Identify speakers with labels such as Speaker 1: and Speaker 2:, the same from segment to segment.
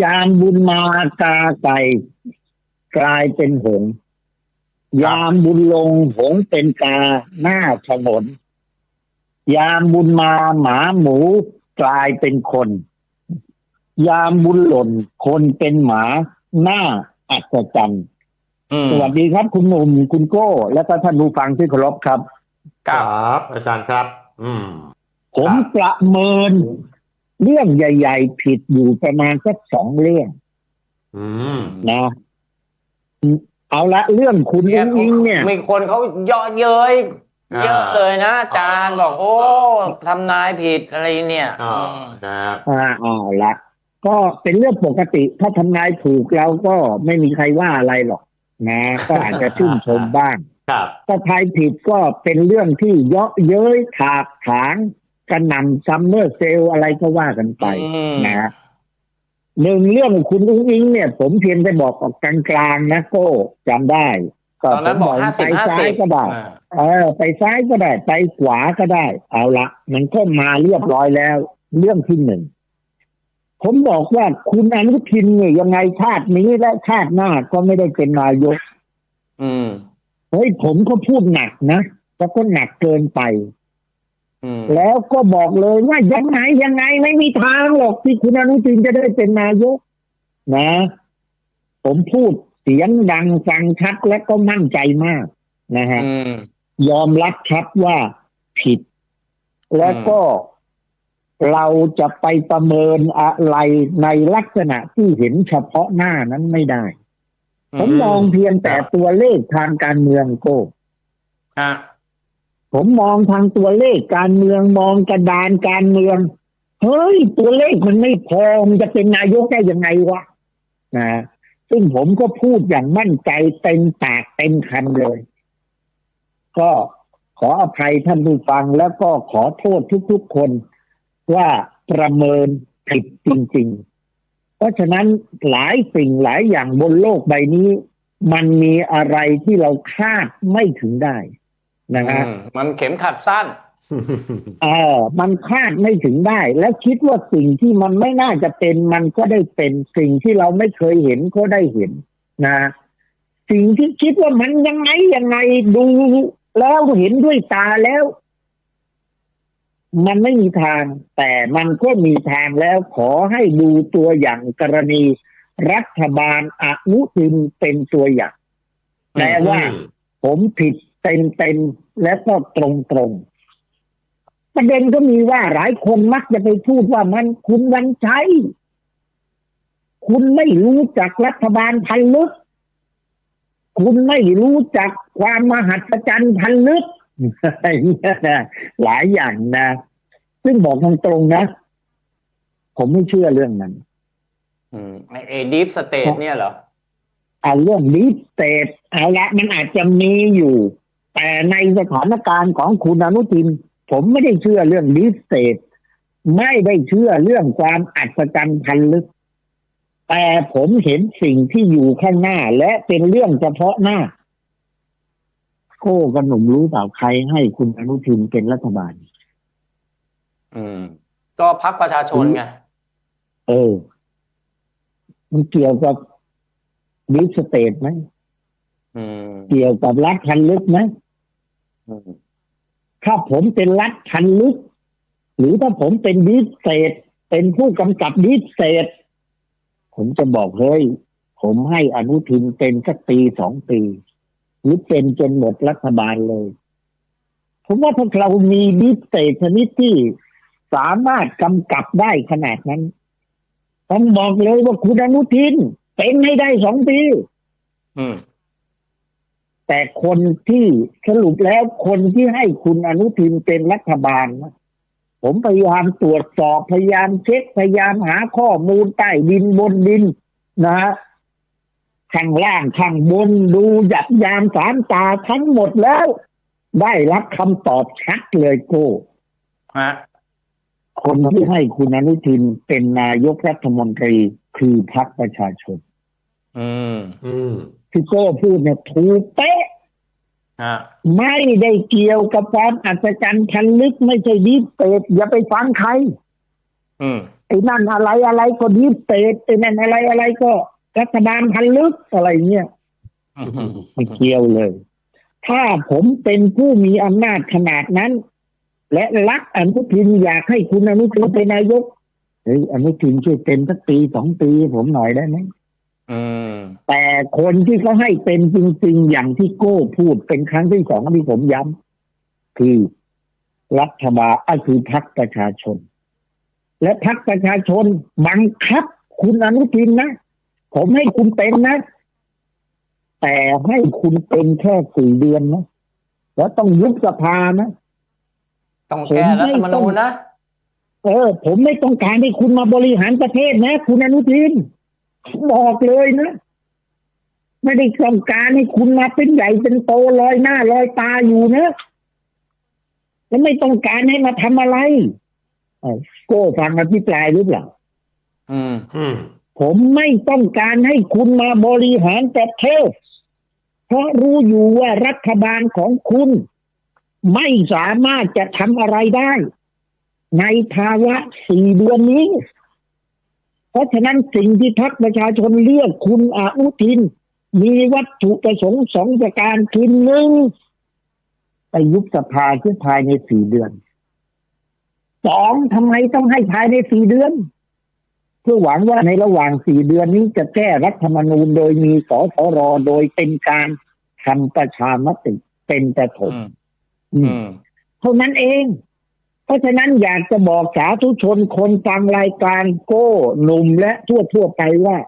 Speaker 1: ยามบุญมากาไก่กลายเป็นหงส์ยามบุญลงหงส์เป็นกาหน้าถนน ยามบุญมาหมาหมูกลายเป็นคน ยามบุญหล่นคนเป็นหมาหน้าอัศจรรย์
Speaker 2: อืม
Speaker 1: สวัสดีครับ คุณหนุ่มคุณโก้ และก็ท่านผู้ฟังที่เคารพครับ
Speaker 2: ค
Speaker 3: ค
Speaker 2: รั
Speaker 3: ร
Speaker 2: บั
Speaker 3: บ อาจารย์ครับ อืม
Speaker 1: ผม
Speaker 3: ครับ
Speaker 1: ประเมิน เรื่องใหญ่ ๆ ผิดอยู่ประมาณสักสองเรื่อง
Speaker 3: อืม
Speaker 1: นะเอาละเรื่องคุณอุ้งอิงเนี่ย
Speaker 2: มีคนเขาเยาะเย้ย
Speaker 3: อ่า
Speaker 2: เยอะเลยนะอาจารย์บอกโอ้ทำนายผิดอะไรเนี่ย
Speaker 3: อ่านะครับ
Speaker 1: อ่าเอาละก็เป็นเรื่องปกติ ถ้าทำนายถูกเราก็ไม่มีใครว่าอะไรหรอกนะก็อาจจะชื่นชมบ้าง
Speaker 3: ครับ
Speaker 1: ถ้าทายผิดก็เป็นเรื่องที่เยาะเย้ยถากถาง กระหน่ำซัมเมอร์เซลลอะไรก็ว่ากันไป
Speaker 2: อืม
Speaker 1: นะหนึ่งเรื่องคุณอุ้งอิงเนี่ย ผมเพียงแต่บอกออกกลางๆนะโก้จำได้ก็
Speaker 2: ตอนนั้น
Speaker 1: ผม
Speaker 2: บอกห้าสิ
Speaker 1: ไป
Speaker 2: บห้า
Speaker 1: ซ้า
Speaker 2: สิ
Speaker 1: ย
Speaker 2: บ
Speaker 1: ก็ได้เออ ไปซ้ายก็ได้ ไปขวาก็ได้ เอาละมันก็มาเรียบร้อยแล้ว เรื่องที่หนึ่งผมบอกว่าคุณอนุทินเนี่ยยังไงชาตินี้และชาติหน้าก็ไม่ได้เป็นนายก
Speaker 2: อืม
Speaker 1: เฮ้ยผมก็พูดหนักนะแต่ก็หนักเกินไป
Speaker 2: อืม
Speaker 1: แล้วก็บอกเลยว่ายังไงยังไงไม่มีทางหรอกที่คุณอนุทินจะได้เป็นนายก นะ ผมพูดเสียงดังฟังชัดและก็มั่นใจมากนะฮะ
Speaker 2: อืม
Speaker 1: ยอมรับครับว่าผิด แล้วก็เราจะไปประเมินอะไรในลักษณะที่เห็นเฉพาะหน้านั้นไม่ได้ ผมมองเพียงแต่ตัวเลขทางการเมืองโก้
Speaker 2: อะ
Speaker 1: ผมมองทางตัวเลขการเมืองมองกระดานการเมือง เฮ้ย ตัวเลขมันไม่พอมันจะเป็นนายกได้ยังไงวะนะซึ่งผมก็พูดอย่างมั่นใจเต็มปากเต็มคำเลย ก็ขออภัยท่านผู้ฟังแล้วก็ขอโทษทุกๆคนว่าประเมินผิดจริง ๆ เพราะฉะนั้นหลายสิ่งหลายอย่างบนโลกใบนี้ มันมีอะไรที่เราคาดไม่ถึงได้ นะฮะ
Speaker 2: อืมมันเข็มขัดสั้น
Speaker 1: เออมันคาดไม่ถึงได้ และคิดว่าสิ่งที่มันไม่น่าจะเป็นมันก็ได้เป็นสิ่งที่เราไม่เคยเห็นก็ได้เห็นนะสิ่งที่คิดว่ามันยังไงยังไงดูแล้วเห็นด้วยตาแล้ว มันไม่มีทาง แต่มันก็มีทางแล้วขอให้ดูตัวอย่างกรณี รัฐบาลอนุทินเป็นตัวอย่างแต่ว่าผมผิด เต็มเต็มๆและก็ตรงตรงๆประเด็นก็มีว่าหลายคนมักจะไปพูดว่ามันคุณวันชัยคุณไม่รู้จักรัฐบาลพันลึก คุณไม่รู้จักความมหัศจรรย์พันลึกอะไรเนี่ยนะหลายอย่างนะ ซึ่งบอกตรงๆนะ ผมไม่เชื่อเรื่องนั้น
Speaker 2: อืมไอเอดีฟสเตทเนี่ยเหรอ
Speaker 1: เอาเรื่องนี้เตดเอาละมันอาจจะมีอยู่ แต่ในสถานการณ์ของคุณอนุทิน ผมไม่ได้เชื่อเรื่องดิสเตทไม่ได้เชื่อเรื่องความอัศจรรย์พันลึก แต่ผมเห็นสิ่งที่อยู่ข้างหน้า และเป็นเรื่องเฉพาะหน้า โก้กับหนุ่มรู้เปล่าใครให้คุณอนุทินเป็นรัฐบาล
Speaker 2: อืม ก็พักประชาชนไง
Speaker 1: เออ มันเกี่ยวกับดิสเตทไหม
Speaker 2: อืม
Speaker 1: เกี่ยวกับรัฐพันลึกไหม
Speaker 2: อืม
Speaker 1: ถ้าผมเป็นรัฐพันลึก หรือถ้าผมเป็นดิสเศษเป็นผู้กำกับดิสเศษผมจะบอกเฮ้ยผมให้อนุทินเป็นสักปีสองปี หรือเป็นจนหมดรัฐบาลเลย ผมว่าถ้าเรามีดิสเศษชนิดที่สามารถกำกับได้ขนาดนั้นผมบอกเลยว่าคุณอนุทินเป็นให้ได้สองปี
Speaker 2: อืม
Speaker 1: แต่คนที่สรุปแล้วคนที่ให้คุณอนุทินเป็นรัฐบาลนะผมพยายามตรวจสอบพยายามเช็คพยายามหาข้อมูลใต้ดินบนดินนะฮะข้างล่างข้างบนดูหยัดยามสามตาทั้งหมดแล้ว ได้รับคำตอบชัดเลยโก้
Speaker 2: ฮะ
Speaker 1: คนที่ให้คุณอนุทินเป็นนายกรัฐมนตรีคือพรรคประชาชน
Speaker 2: อืม
Speaker 3: อืม
Speaker 1: ที่โก้พูดเนี่ยถูกเป๊ะ
Speaker 2: ฮะ
Speaker 1: ไม่ได้เกี่ยวกับความอัศจรรย์พันลึกไม่ใช่ดิสเตดอย่าไปฟังใคร
Speaker 2: อืม
Speaker 1: ไอ้นั่นอะไรอะไรก็ดีสเตทไอ้นั่นอะไรอะไรก็ รัฐบาลพันลึกอะไรเงี้ย
Speaker 2: อืม
Speaker 1: ไม่เกี่ยวเลย ถ้าผมเป็นผู้มีอำนาจขนาดนั้น และรักอนุทินอยากให้คุณอนุทินเป็นนายกเฮ้ยอนุทินช่วยเป็นสักปีสองปีให้ผมหน่อยได้ไหม
Speaker 2: อืม
Speaker 1: แต่คนที่เขาให้เป็นจริง ๆ อย่างที่โก้พูดเป็นครั้งที่สองที่ผมย้ำคือรัฐบาลก็คือพรรคประชาชน และพรรคประชาชนบังคับ คุณอนุทินนะ ผมให้คุณเป็นนะ แต่ให้คุณเป็นแค่สี่เดือนนะแล้วต้องยุบสภานะ
Speaker 2: ต้องแก้รัฐธรรมนูญนะ
Speaker 1: เออ ผมไม่ต้องการให้คุณมาบริหารประเทศนะ คุณอนุทิน บอกเลยนะ ไม่ได้ต้องการให้คุณมาเป็นใหญ่เป็นโตลอยหน้าลอยตาอยู่นะและไม่ต้องการให้มาทำอะไรเอ้าโก้ฟังอภิปรายหรือเปล่า
Speaker 2: อืม
Speaker 3: อืม
Speaker 1: ผมไม่ต้องการให้คุณมาบริหารประเทศ เพราะรู้อยู่ว่ารัฐบาลของคุณ ไม่สามารถจะทำอะไรได้ ในภาวะสี่เดือนนี้ เพราะฉะนั้นสิ่งที่พรรคประชาชนเลือกคุณอาอุทิน มีวัตถุประสงค์สองประการคือหนึ่งไปยุบสภาที่ภายในสี่เดือนสองทำไมต้องให้ภายในสี่เดือน เพื่อหวังว่าในระหว่างสี่เดือนนี้จะแก้รัฐธรรมนูญโดยมีสสรโดยเป็นการทำประชามติเป็นประถ
Speaker 2: อื
Speaker 1: ม
Speaker 2: ม
Speaker 1: อื
Speaker 2: อื
Speaker 1: ม
Speaker 2: ม
Speaker 1: เท่านั้นเองเพ ราะฉะนั้นอยากจะบอกสาธุชนคนฟังรายการโก้หนุ่มและทั่วทั่วไปว่า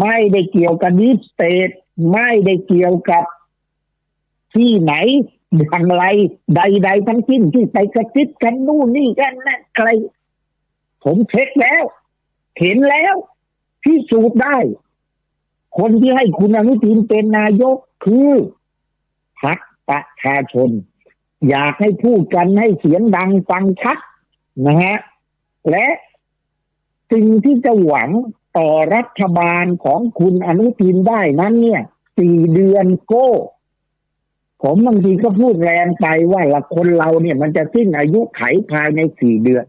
Speaker 1: ไม่ได้เกี่ยวกับนิสเตทไม่ได้เกี่ยวกับที่ไหนอย่างไร ใด ๆ ทั้งสิ้นที่ไปกระซิบกันนู่นนี่กันนั่นใครผมเช็คแล้ว เห็นแล้วพิสูจน์ได้ คนที่ให้คุณอนุทินเป็นนายกคือพรรคประชาชน อยากให้พูดกันให้เสียงดังฟังชัดนะฮะและสิ่งที่จะหวังต่อรัฐบาลของคุณอนุทินได้นั้นเนี่ยสี่เดือนโก้ ผมบางทีก็พูดแรงไปว่าละคนเราเนี่ยมันจะสิ้นอายุไขภายในสี่เดือน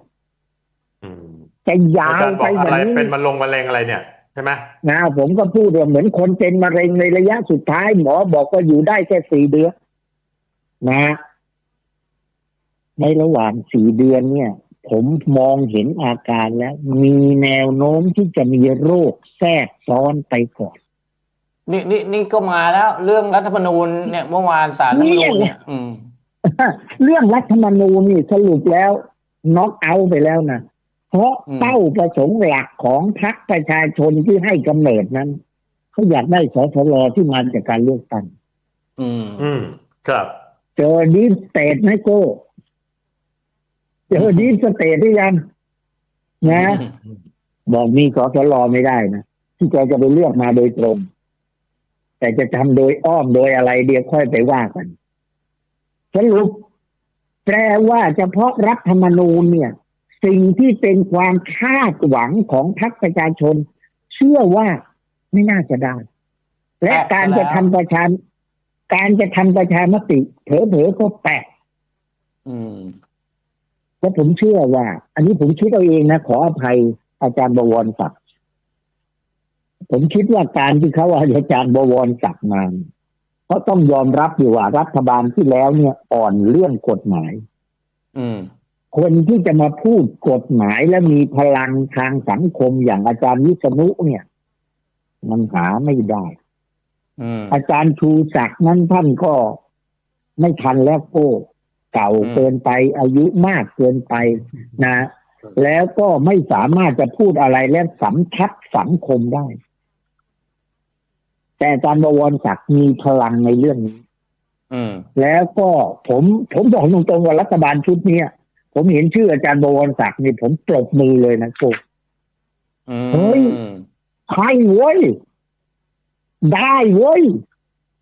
Speaker 3: อืม
Speaker 1: จะยา
Speaker 3: อาวจารย์บ
Speaker 1: ไป
Speaker 3: อก
Speaker 1: แบ
Speaker 3: อะ
Speaker 1: บ
Speaker 3: ไร
Speaker 1: นี้
Speaker 3: เป็นมะลงมะเร็งอะไรเนี่ยใช่ไหม
Speaker 1: นะผมก็พูดว่าเหมือนคนเป็นมะเร็งในระยะสุดท้ายหมอบอกว่าอยู่ได้แค่สี่เดือนนะ ในระหว่างสี่เดือนเนี่ย ผมมองเห็นอาการแล้ว มีแนวโน้มที่จะมีโรคแทรกซ้อนไปก่อน
Speaker 2: นี่นี่นี่ก็มาแล้วเรื่องรัฐธรรมนูญเนี่ยเมื่อวานสารรัฐธรรมนูญเนี่ยอืม
Speaker 1: เรื่องรัฐธรรมนูญนี่สรุปแล้วน็อกเอาท์ไปแล้วนะเพราะ
Speaker 2: อืม
Speaker 1: เป้าประสงค์หลักของพรรคประชาชนที่ให้กำเนิดนั้นเขาอยากได้สสรที่มาจากการเลือกตั้ง
Speaker 2: อืม
Speaker 3: อืม ครับ
Speaker 1: เจอดีฟสเตทไหมโก้ เจอดีสเตทหรือยัง นะ บอกมีสสรไม่ได้นะที่แกจะไปเลือกมาโดยตรง แต่จะทำโดยอ้อมโดยอะไรเดี๋ยวค่อยไปว่ากันสรุปแปลว่าเฉพาะรัฐธรรมนูญเนี่ย สิ่งที่เป็นความคาดหวังของพรรคประชาชน เชื่อว่าไม่น่าจะได้ และ
Speaker 2: กา
Speaker 1: รจะทำประชาการจะทำประชามติเผลอๆก็แปลก
Speaker 2: อืม
Speaker 1: แล้วผมเชื่อว่า อันนี้ผมคิดเอาเองนะ ขออภัยอาจารย์บวรศักดิ์ผมคิดว่าการที่เขาเอาอาจารย์บวรศักดิ์มาเขาต้องยอมรับอยู่ว่ารัฐบาลที่แล้วเนี่ยอ่อนเรื่องกฎหมาย
Speaker 2: อืม
Speaker 1: คนที่จะมาพูดกฎหมายและมีพลังทางสังคมอย่างอาจารย์วิษณุเนี่ย มันหาไม่ได้
Speaker 2: อืม
Speaker 1: อาจารย์ชูศักดิ์นั้นท่านก็ไม่ทันแล้วโก้ เก่า
Speaker 2: อืม
Speaker 1: เกินไปอายุมากเกินไปนะ แล้วก็ไม่สามารถจะพูดอะไรและสำทับสังคมได้ แต่อาจารย์บวรศักดิ์มีพลังในเรื่องนี้
Speaker 2: อืม
Speaker 1: แล้วก็ผมผมบอกตรงๆว่ารัฐบาลชุดเนี้ยผมเห็นชื่ออาจารย์บวรศักดิ์นี่ผมปรบมือเลยนะโก้
Speaker 2: อืม
Speaker 1: เฮ้ยใช่เว้ย ได้เว้ย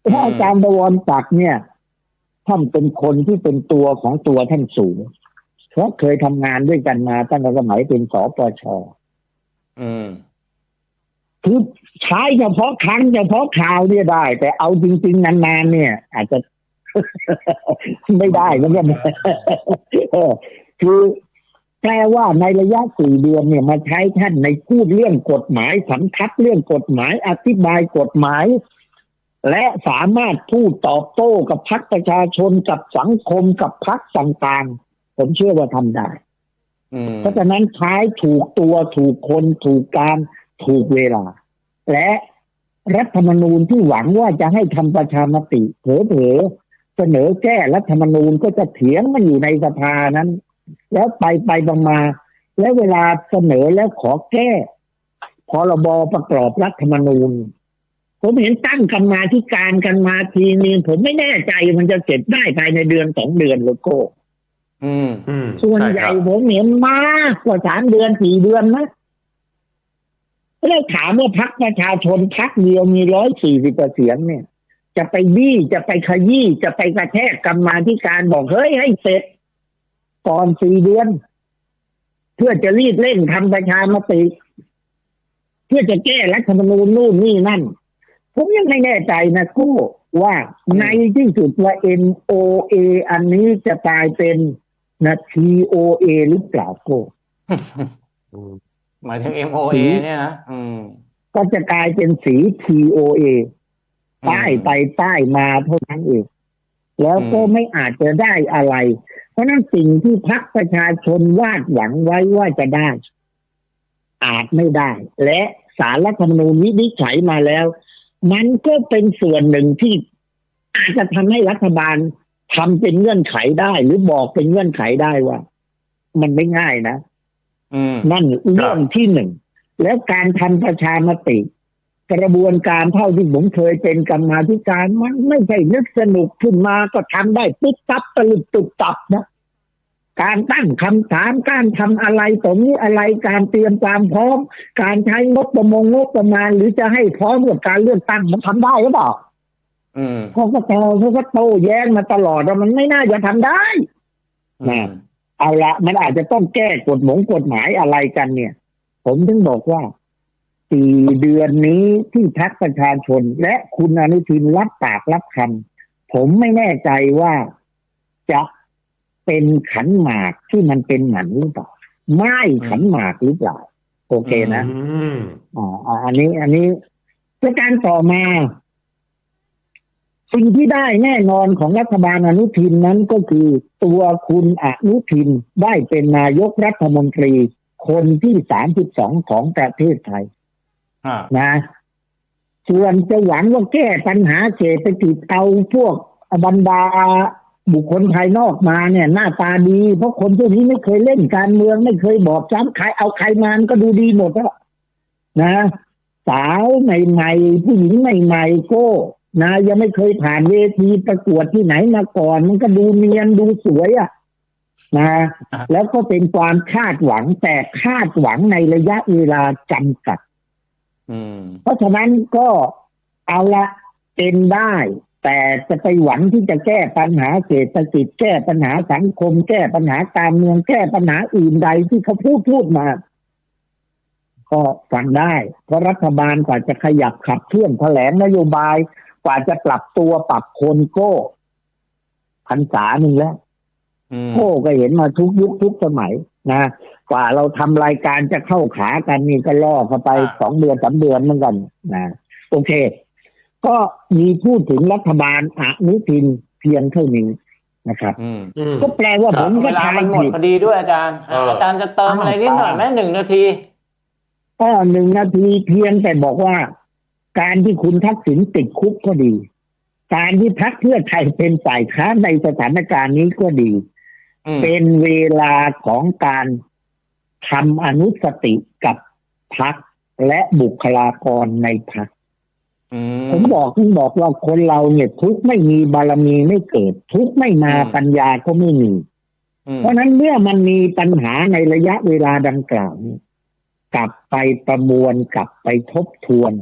Speaker 1: เพราะอาจารย์บวรศักดิ์เนี่ย ท่านเป็นคนที่เป็นตัวของตัวท่านสูง เพราะเคยทำงานด้วยกันมาตั้งแต่สมัยเป็นสปช
Speaker 2: อืม
Speaker 1: คือใช้เฉพาะครั้งเฉพาะข่าวเนี่ยได้ แต่เอาจริง ๆ นานๆเนี่ย อาจจะไม่ได้เหมือนกันเออคือแปลว่าในระยะสี่เดือนเนี่ยมาใช้ท่านในพูดเรื่องกฎหมายสัมทัดเรื่องกฎหมาย อธิบายกฎหมาย และสามารถพูดตอบโต้กับพรรคประชาชนกับสังคมกับพรรคต่างๆ ผมเชื่อว่าทำได้
Speaker 2: อืม
Speaker 1: เพราะฉะนั้นใช้ถูกตัวถูกคนถูกการถูกเวลา และรัฐธรรมนูญที่หวังว่าจะให้ทำประชามติเผลอๆเสนอแก้รัฐธรรมนูญก็จะเถียงมันอยู่ในสภานั้น แล้วไปไปบางมา แล้วเวลาเสนอแล้วขอแก้พรบประกอบรัฐธรรมนูญ ผมเห็นตั้งกันมาที่การกันมาทีนึงผมไม่แน่ใจมันจะเสร็จได้ภายในเดือนสองเดือนโลโก้
Speaker 2: อืม
Speaker 3: อืม
Speaker 1: ส่วน
Speaker 3: ช่
Speaker 1: ใหญ่
Speaker 3: ครับ
Speaker 1: ผมเห็นมากกว่าสามเดือนสี่เดือนนะแล้วถามว่าพักประชาชนพักเดียวมีร้อยสี่สิบเสียงเนี่ย จะไปบี้จะไปขยี้จะไปกระแทกกรรมาธิการบอกเฮ้ยให้เสร็จก่อนสี่เดือน เพื่อจะรีบเร่งทำประชามติ เพื่อจะแก้รัฐธรรมนูญนู่นนี่นั่น ผมยังไม่แน่ใจนะกู้ว่าในที่สุดว่า MOA อันนี้จะกลายเป็นนะ TOA หรือเปล่าโก้
Speaker 3: อืม
Speaker 2: หมายถึง MOA เนี่ยนะอืม
Speaker 1: ก็จะกลายเป็นสี TOA ป้ายไปป้ายมาเท่านั้นเองแล้วก็
Speaker 2: อืม
Speaker 1: ไม่อาจจะได้อะไร เพราะฉะนั้นสิ่งที่พักประชาชนวาดหวังไว้ว่าจะได้ อาจไม่ได้ และสารรัฐธรรมนูญวินิจฉัยมาแล้ว มันก็เป็นส่วนหนึ่งที่อาจจะทำให้รัฐบาลทำเป็นเงื่อนไขได้ หรือบอกเป็นเงื่อนไขได้ว่า มันไม่ง่ายนะ
Speaker 2: อืม
Speaker 1: นั่นเรื่องที่หนึ่ง แล้วการทำประชามติ กระบวนการเท่าที่ผมเคยเป็นกรรมาธิการมันไม่ใช่นึกสนุกขึ้นมาก็ทำได้ปุ๊บตับตะลุบตุบตับนะ การตั้งคำถามการทำอะไรตรงนี้อะไรการเตรียมความพร้อม การใช้งบประมงงบประมาณ หรือจะให้พร้อมกับการเลือกตั้งมันทำได้หรือเปล่า
Speaker 2: อืม
Speaker 1: เขาก็โตเขาก็โตแย้งมาตลอดว่ามันไม่น่าจะทำได้
Speaker 2: อืม
Speaker 1: เอาละมันอาจจะต้องแก้กฎหมงกฎหมายอะไรกันเนี่ย ผมถึงบอกว่าสี่เดือนนี้ที่พักประชาชน และคุณอนุทินรับปากรับคำผมไม่แน่ใจว่าจะ เป็นขันหมากที่มันเป็นหมันหรือเปล่าไม่ขันหมากหรือเปล่า โอเคนะ
Speaker 3: อืม
Speaker 1: อ่าอ่าอันนี้ อันนี้ประการต่อมา สิ่งที่ได้แน่นอนของรัฐบาลอนุทินนั้นก็คือตัวคุณอนุทินได้เป็นนายกรัฐมนตรี คนที่สามสิบสองของประเทศไทย
Speaker 2: อ่า
Speaker 1: นะส่วนจะหวังว่าแก้ปัญหาเศรษฐกิจเอาพวกบรรดา บุคคลภายนอกมาเนี่ย หน้าตาดี เพราะคนพวกนี้ไม่เคยเล่นการเมือง ไม่เคยบอบช้ำใครเอาใครมามันก็ดูดีหมดแล้วนะ สาวใหม่ๆผู้หญิงใหม่ๆก็นะยังไม่เคยผ่านเวทีประกวดที่ไหนมาก่อน มันก็ดูเนียนดูสวยอะนะ แล้วก็เป็นความคาดหวังแต่คาดหวังในระยะเวลาจำกัด
Speaker 2: อืม
Speaker 1: เพราะฉะนั้นก็เอาละเป็นได้ แต่จะไปหวังที่จะแก้ปัญหาเศรษฐกิจแก้ปัญหาสังคม แก้ปัญหาการเมืองแก้ปัญหาอื่นใดที่เขาพูดพูดมา ก็ฟังได้ เพราะรัฐบาลกว่าจะขยับขับเคลื่อนแถลงนโยบาย กว่าจะปรับตัวปรับคนโก้พันษาหนึ่งแล้ว
Speaker 2: อืม
Speaker 1: โก้ก็เห็นมาทุกยุคทุกสมัยนะกว่าเราทำรายการจะเข้าขากันนี่ก็ล่อเข้าไปสองเดือนสามเดือนเหมือนกันนะโอเค ก็มีพูดถึงรัฐบาลอนุทินเพียงเท่านี้นะครับ
Speaker 2: อืม
Speaker 3: อืม
Speaker 1: ก็แปลว่า
Speaker 3: ค
Speaker 1: ผ
Speaker 3: รับ
Speaker 1: ม
Speaker 2: เว
Speaker 1: ก็
Speaker 2: ลา
Speaker 1: ทาย
Speaker 2: มันหมด
Speaker 1: ผิด
Speaker 2: พอดีด้วยอาจารย์อะ
Speaker 3: เอออ
Speaker 2: อาจารย์จะเติมอะไรนิดหน่อยไหมหนึ่งนาที
Speaker 1: ก็หนึ่งนาทีเพียงแต่บอกว่า การที่คุณทักษิณติดคุกก็ดี การที่พักเพื่อไทยเป็นฝ่ายค้านในสถานการณ์นี้ก็ดี
Speaker 2: อืม
Speaker 1: เป็นเวลาของการทำอนุสติกับพักและบุคลากรในพัก
Speaker 2: อื
Speaker 1: ผมบอกผมบอกว่าคนเราเนี่ยทุกข์ไม่มีบารมีไม่เกิด ทุกข์ไม่มาปัญญาก็ไม่มี
Speaker 2: อืม
Speaker 1: เพราะฉะนั้นเมื่อมันมีปัญหาในระยะเวลาดังกล่าวนี้กลับไปประมวลกลับไปทบทวน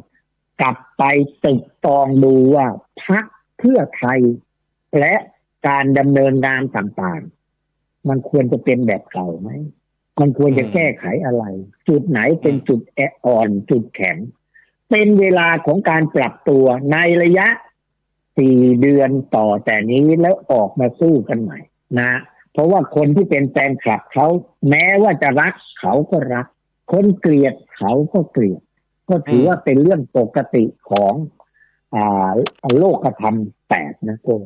Speaker 1: กลับไปตึกตองดูว่าพักเพื่อไทย และการดำเนินงานต่างๆ มันควรจะเป็นแบบเก่าไหมมันควรจะแก้ไขอะไร จุดไหนเป็นจุดแออ่อนจุดแข็ง เป็นเวลาของการปรับตัวในระยะสี่เดือนต่อแต่นี้แล้วออกมาสู้กันใหม่นะ เพราะว่าคนที่เป็นแฟนคลับเขาแม้ว่าจะรักเขาก็รัก คนเกลียดเขาก็เกลียด ก็ถือว่าเป็นเรื่องปกติของอ่าโลกธรรมแปดนะโก้